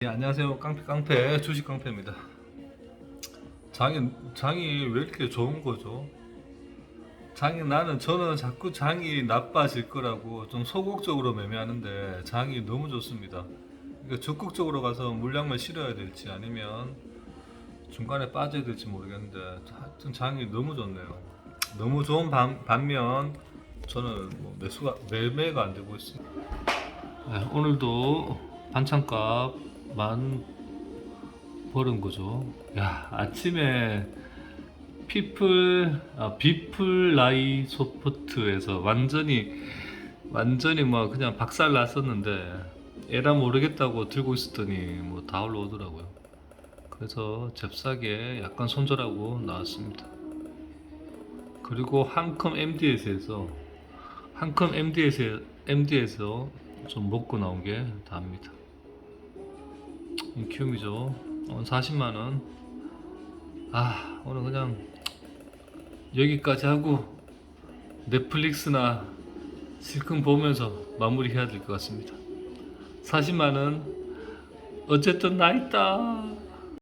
네, 안녕하세요. 깡패 깡패 주식 깡패입니다. 장이 장이 왜 이렇게 좋은 거죠? 장이 나는 저는 자꾸 장이 나빠질 거라고 좀 소극적으로 매매하는데 장이 너무 좋습니다. 그러니까 적극적으로 가서 물량만 실어야 될지 아니면 중간에 빠져야 될지 모르겠는데 하여튼 장이 너무 좋네요. 너무 좋은 반, 반면 저는 뭐 매수가 매매가 안 되고 있습니다. 네, 오늘도 반찬값 만 버는 거죠. 야 아침에 피플 아, 비플 라이 소프트에서 완전히 완전히 뭐 그냥 박살 났었는데 에라 모르겠다고 들고 있었더니 뭐 다 올라오더라고요. 그래서 잽싸게 약간 손절하고 나왔습니다. 그리고 한컴 MDS에서 한컴 MDS MD에서 좀 먹고 나온 게 다입니다. 키움이죠. 오늘 40만 원. 아 오늘 그냥 여기까지 하고 넷플릭스나 실컷 보면서 마무리해야 될 것 같습니다. 40만 원 어쨌든 나 있다.